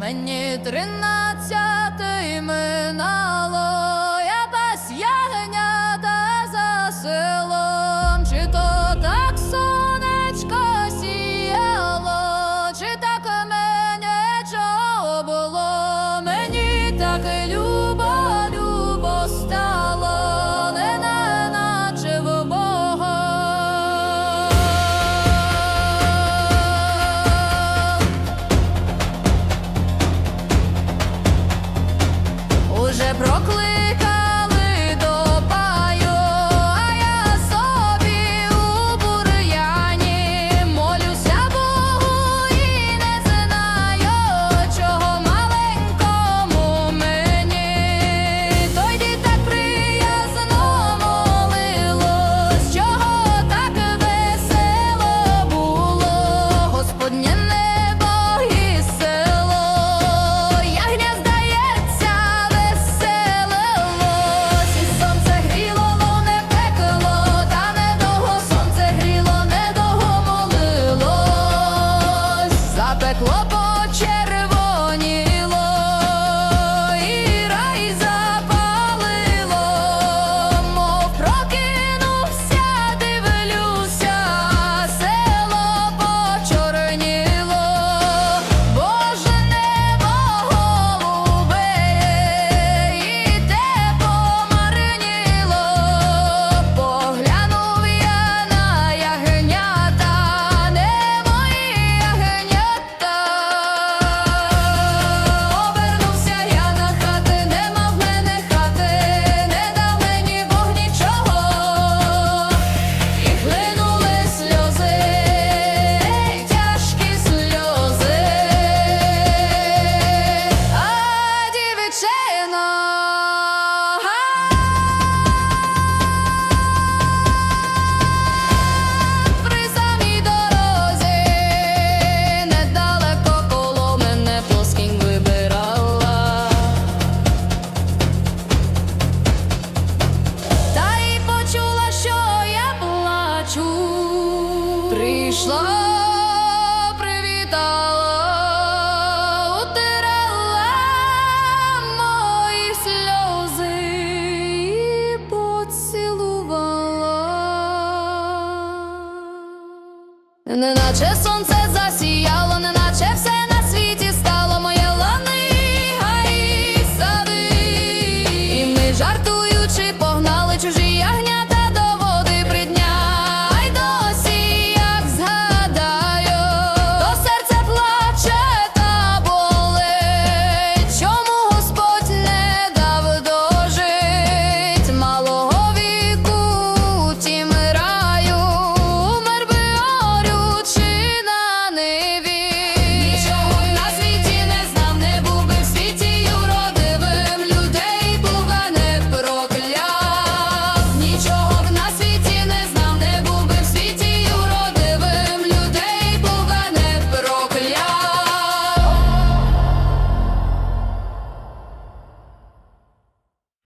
мені тринадцяти минало. тебе. прийшла, привітала, утирала мої сльози і поцілувала, неначе сонце засіяло, неначе все. на світі стало моя ланига і жартую.